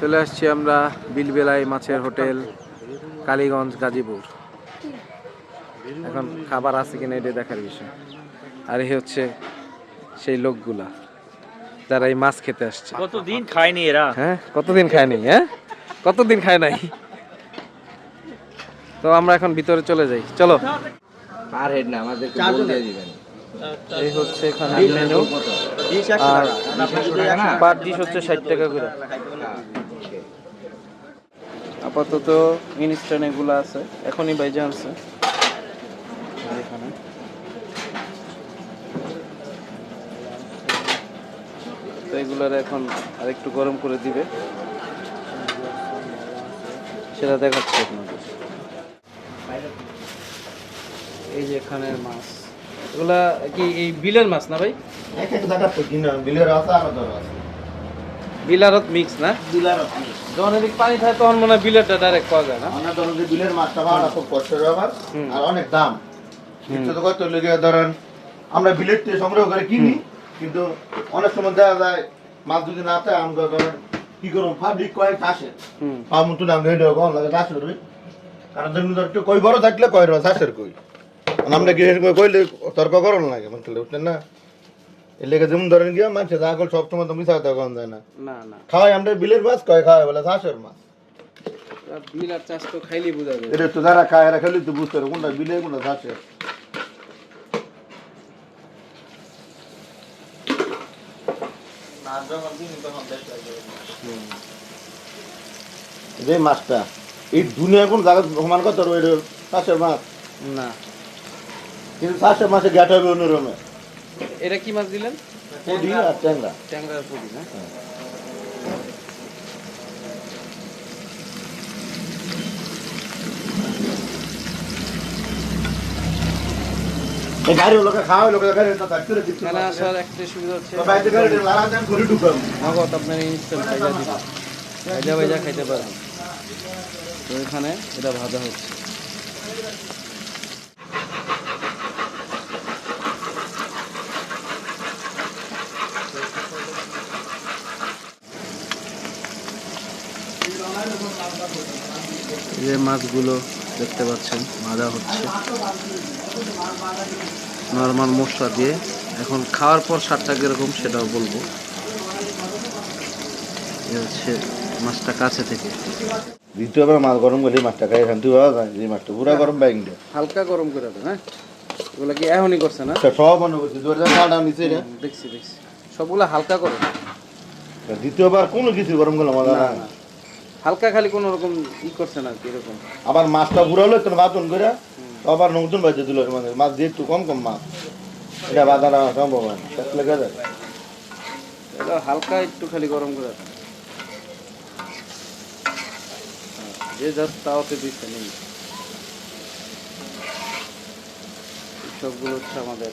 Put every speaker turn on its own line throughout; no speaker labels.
চলে আসছি আমরা বিলবেলাই মাছের হোটেল কালীগঞ্জ গাজীপুর। এখন খাবার আছে কিনা এটা দেখার বিষয়। আর এই হচ্ছে সেই লোকগুলা যারা এই মাছ খেতে আসছে।
কতদিন খায়নি এরা?
হ্যাঁ কতদিন খায়নি হ্যাঁ? কতদিন খায় নাই? তো আমরা এখন ভিতরে চলে যাই। চলো।
পার হেড না আমাদেরকে বল দিয়ে দিবেন।
এই হচ্ছে এখানে মেনু আর পার ডিশ হচ্ছে ষাট টাকা করে। আপাতত ইনস্ট্যান্ট এগুলো আছে, এখনই বাইজে আছে। এখানে। তো এগুলোর এখন আরেকটু গরম করে দিবে। সেটা দেখাচ্ছে আপনাদের। এই যে এখানের মাছ। এগুলা কি এই বিলের মাছ না ভাই?
বিলের আছে আর আছে।
বিলারত মিক্স না?
বিলের
যখন এদিক পানি থাকে তখন মনে হয় বিলেরটা ডাইরেক্ট পাওয়া যায় না?
অনেক ধরনের যে বিলের মাছটা পাওয়া খুব কষ্টের ব্যাপার। আর অনেক দাম। কিন্তু তো কত লেগে ধরেন আমরা থেকে সংগ্রহ করে কিনি কিন্তু অনেক সময় দেখা যায় মাছ যদি না থাকে আমরা ধরেন কি করব ফাব্রিক কয়েক আসে।
হুম।
পাও মতো নাম রেডি কম লাগে চাষের ওই কারণ ধরুন ধর কই বড় থাকলে কই রো চাষের কই? আমরা গিয়ে কই কইলে তর্ক করন লাগে মানে উঠলেন না। এর লেগে যেমন ধরেন গিয়া মাছ যা কল সব সময় তো মিশা কথা কম যায় না।
না না।
খাওয়াই আমরা বিলের মাছ কয় খাওয়াই বলে চাষের মাছ।
বিল আর চাষ তো খাইলেই বোঝা যায়।
এটা তো যারা খায় এরা খেলে তো বুঝতে পারে কোনটা বিলে কোনটা যে মাছটা এই দুনিয়া কোন জায়গা সমান কত চাষের মাছ।
না।
কিন্তু চাষের মাছে গ্যাট হবে অন্যরমে
এটা কি মাছ দিলেন?
পুডি আর ট্যাংরা।
ট্যাংরার পুরি না
এই গাড়ির লোকে খাওয়াই লোকে গাড়ি তার করে দিচ্ছে
এখানে আসার একটা সুবিধা হচ্ছে
তো বাইরে গাড়ি লালা দেন করে ঢুকাম
নগদ আপনার ইনস্ট্যান্ট ভাজা দিবে ভাজা ভাজা খাইতে পারবেন তো এখানে এটা ভাজা হচ্ছে এই যে মাছগুলো দেখতে পাচ্ছেন ভাজা হচ্ছে। নর্মাল মশলা দিয়ে। এখন খাওয়ার পর স্বাদটা কীরকম সেটাও বলব। হচ্ছে মাছটা কাছে থেকে।
দ্বিতীয়বার মাছ গরম করলে মাছটা খাই শান্তি পাওয়া যায় এই মাছটা পুরা গরম বাইং দেয়
হালকা গরম করে দেবে হ্যাঁ? এগুলো কি এখনই করছে না?
সব মনে করছি দুয়ার যা কাটা নিচে
দেখছি দেখছি। সবগুলো হালকা করে।
দ্বিতীয়বার কোনো কিছু গরম করলে মজা
না,
না
না। হালকা খালি কোনো রকম ই করছে না কি এরকম।
আবার মাছটা পুরা হলো তো বাতন করে আবার নতুন বাজে দিল মানে মাছ দিয়ে একটু কম কম মাছ এটা বাজার সম্ভব হয় লেগে যায়।
এটা হালকা একটু খালি গরম করে। যে জাস্ট তাওতে দিচ্ছে নেই। সবগুলো হচ্ছে আমাদের।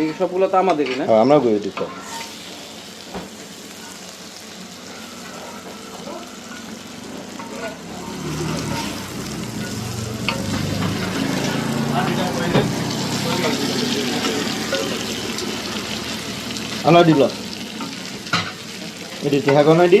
এই সবগুলো তো আমাদেরই না?
হ্যাঁ আমরা করে দিচ্ছি আনা দিল এটি টেহা কোন এটি রুবি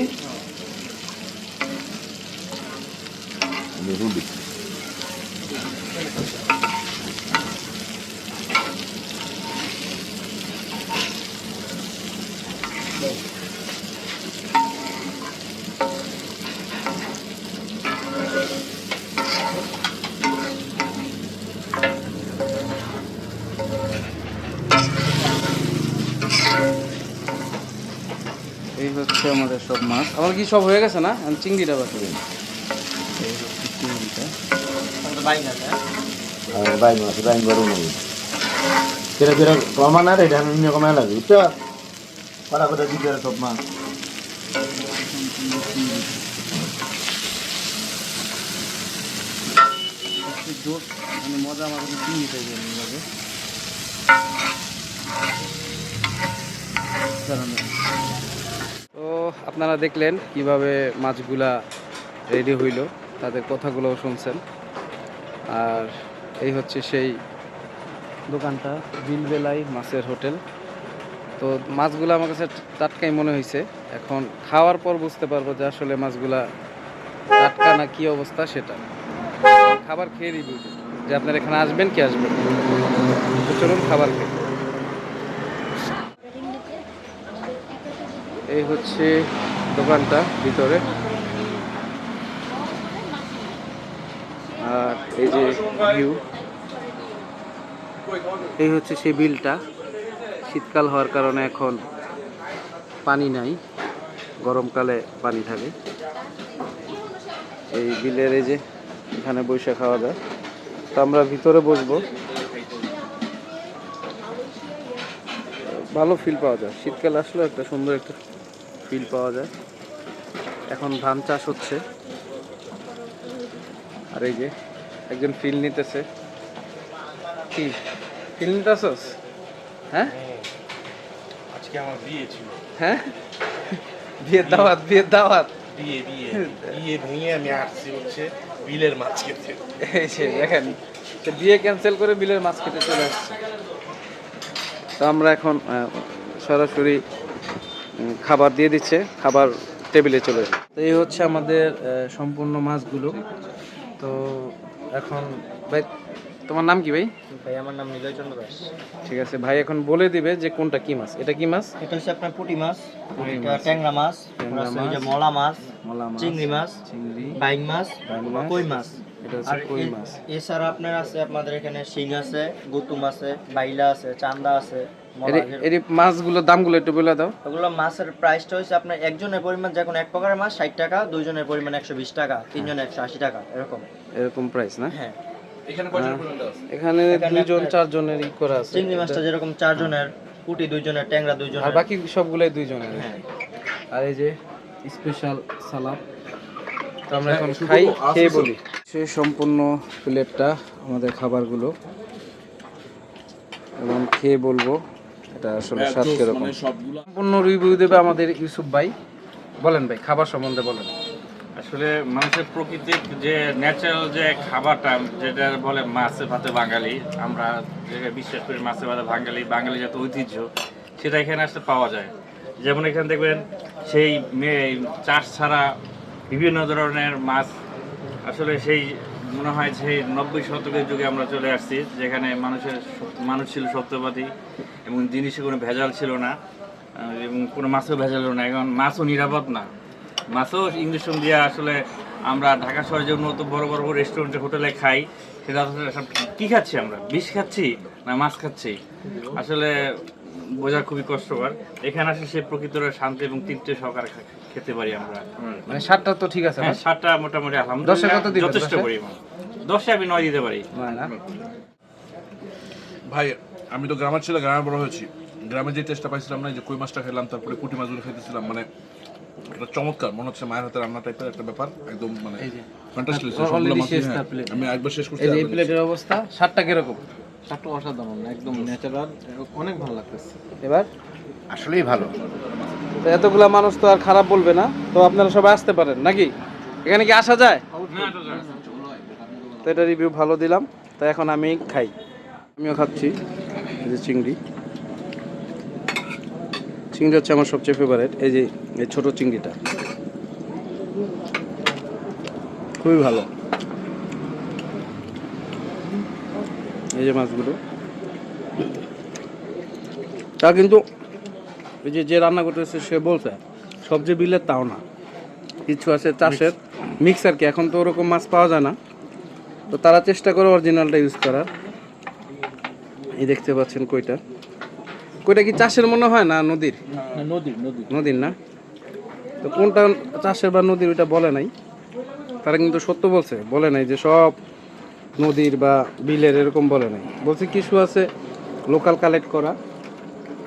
এই হচ্ছে আমাদের সব মাছ। আমার কি সব হয়ে গেছে না? আমি চিংড়িটা বাকি। এই হচ্ছে চিংড়িটা
আর বাইন আছে বাইন গরম হবে কেরা কেরা কমা না রে ধান নিয়ে কমা লাগে বুঝছ পারা করে দিতে সব মাছ।
জোর মানে মজা তো আপনারা দেখলেন কীভাবে মাছগুলা রেডি হইল, তাদের কথাগুলোও শুনছেন। আর এই হচ্ছে সেই দোকানটা বিলবেলাই মাছের হোটেল। তো মাছগুলো আমার কাছে টাটকাই মনে হয়েছে এখন খাওয়ার পর বুঝতে পারব যে আসলে মাছগুলা টাটকা না কী অবস্থা সেটা। খাবার খেয়ে রিভিউ যে আপনারা এখানে আসবেন কি আসবেন চলুন খাবার খেয়ে এই হচ্ছে দোকানটা ভিতরে। আর এই যে ভিউ এই হচ্ছে সেই বিলটা। শীতকাল হওয়ার কারণে এখন পানি নাই, গরমকালে পানি থাকে। এই বিলের এই যে এখানে বসে খাওয়া যায়। তো আমরা ভিতরে বসবো। ভালো ফিল পাওয়া যায়। শীতকাল আসলেও একটা সুন্দর একটা ফিল পাওয়া যায়। এখন ধান চাষ হচ্ছে। আর এই যে একজন ফিল নিতেছে। কি? ফিল নিতেছস? হ্যাঁ?
আজকে আমার বিয়ে ছিল।
হ্যাঁ? বিয়ের দাওয়াত বিয়ের দাওয়াত।
বিয়ে বিয়ে বিয়ে ভেঙে আমি আসছি হচ্ছে বিলের মাছ খেতে।
এই যে দেখেন বিয়ে ক্যান্সেল করে বিলের মাছ খেতে চলে আসছে। তো আমরা এখন সরাসরি খাবার দিয়ে দিচ্ছে খাবার টেবিলে চলে তো এই হচ্ছে আমাদের সম্পূর্ণ মাছগুলো। তো এখন ভাই তোমার নাম কি ভাই?
ভাই আমার নাম নিলয় চন্দ্র দাস।
ঠিক আছে ভাই এখন বলে দিবে যে কোনটা কি মাছ। এটা কি মাছ?
এটা হচ্ছে আপনার পুঁটি মাছ। এটা ট্যাংরা মাছ। ওই যে মলা মাছ
মলা মাছ
চিংড়ি মাছ
চিংড়ি
বাইং মাছ
বাইং
কই মাছ।
এটা হচ্ছে
আর
কই
এ-
মাছ।
এছাড়া আপনার আছে আপনাদের এখানে শিং আছে গুতুম আছে বাইলা আছে চান্দা আছে।
এর- মাছগুলোর দামগুলো একটু বলে দাও।
ওগুলো মাছের প্রাইসটা হচ্ছে আপনার একজনের পরিমাণ যখন এক প্রকারের মাছ ষাট টাকা দুইজনের পরিমাণ একশো বিশ টাকা তিনজনের একশো আশি টাকা এরকম।
এরকম প্রাইস না?
হ্যাঁ।
এখানে
এখানে দুইজন চারজনের ই করা আছে।
চিংড়ি মাছটা যেরকম চারজনের পুঁটি দুইজনের ট্যাংরা দুইজনের।
আর বাকি সবগুলাই দুইজনের।
হ্যাঁ।
আর এই যে স্পেশাল সালাদ তো আমরা এখন খাই খেয়ে বলি। সে সম্পূর্ণ প্লেটটা আমাদের খাবারগুলো। এবং খেয়ে বলব। এটা আসলে স্বাদ কীরকম? সম্পূর্ণ রিভিউ দেবে আমাদের ইউসুফ ভাই। বলেন ভাই খাবার সম্বন্ধে বলেন।
আসলে মানুষের প্রকৃতিক যে ন্যাচারাল যে খাবারটা যেটা বলে মাছে ভাতে বাঙালি আমরা যেটা বিশ্বাস করি মাছে ভাতে বাঙালি বাঙালি যত ঐতিহ্য সেটা এখানে আসলে পাওয়া যায়। যেমন এখানে দেখবেন সেই চাষ ছাড়া বিভিন্ন ধরনের মাছ আসলে সেই মনে হয় সেই নব্বই শতকের যুগে আমরা চলে আসছি, যেখানে মানুষের মানুষ ছিল সত্যবাদী এবং জিনিসে কোনো ভেজাল ছিল না এবং কোনো মাছও ভেজাল ছিল না। এখন মাছও নিরাপদ না। মাছও ইঞ্জেকশন দিয়ে আসলে আমরা ঢাকা শহরে যে উন্নত বড় বড় রেস্টুরেন্টে হোটেলে খাই, সেটা আসলে কি খাচ্ছি আমরা? বিষ খাচ্ছি না মাছ খাচ্ছি? আসলে বোঝা খুবই কষ্টকর। এখানে আসলে সে প্রকৃতর শান্তি এবং তৃপ্তি সহকারে খেতে পারি আমরা।
মানে স্বাদটা তো ঠিক আছে
হ্যাঁ সাতটা মোটামুটি আলহামদুলিল্লাহ। যথেষ্ট পরিমাণ। দশে আমি নয় দিতে পারি।
ভাই আমি তো গ্রামের ছেলে গ্রামে বড় হয়েছি। গ্রামে যে টেস্টটা পাইছিলাম না যে কই মাছটা খেলাম তারপরে পুঁটি মাছগুলো খেতেছিলাম মানে একটা চমৎকার। মনে হচ্ছে মায়ের হাতে রান্না টাইপের একটা ব্যাপার। একদম মানে
plate।
আমি একবার শেষ করতে
এই। প্লেটের অবস্থা স্বাদটা কীরকম?
স্বাদটা অসাধারণ একদম ন্যাচারাল অনেক ভালো লাগতেছে।
এবার?
আসলেই ভালো।
তো এতগুলা মানুষ তো আর খারাপ বলবে না তো আপনারা সবাই আসতে পারেন নাকি? এখানে কি আসা যায়? তো এটা রিভিউ ভালো দিলাম তো এখন আমি খাই। আমিও খাচ্ছি এই যে চিংড়ি। চিংড়ি হচ্ছে আমার সবচেয়ে ফেভারিট এই যে এই ছোট চিংড়িটা। খুবই ভালো। এই যে মাছগুলো। তা কিন্তু এই যে যে রান্না করতেছে সে বলছে সব যে বিলের তাও না। কিছু আছে চাষের। মিক্স আর কি এখন তো ওরকম মাছ পাওয়া যায় না। তো তারা চেষ্টা করে অরিজিনালটা ইউজ করার। এই দেখতে পাচ্ছেন কইটা। কইটা কি চাষের মনে হয় না নদীর?
নদী নদী
নদীর না? তো কোনটা চাষের বা নদীর ওইটা বলে নাই। তারা কিন্তু সত্য বলছে বলে নাই যে সব নদীর বা বিলের এরকম বলে নাই। বলছি কিছু আছে লোকাল কালেক্ট করা,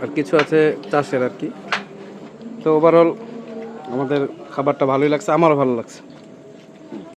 আর কিছু আছে চাষের আর কি। তো ওভারঅল আমাদের খাবারটা ভালোই লাগছে, আমারও ভালো লাগছে।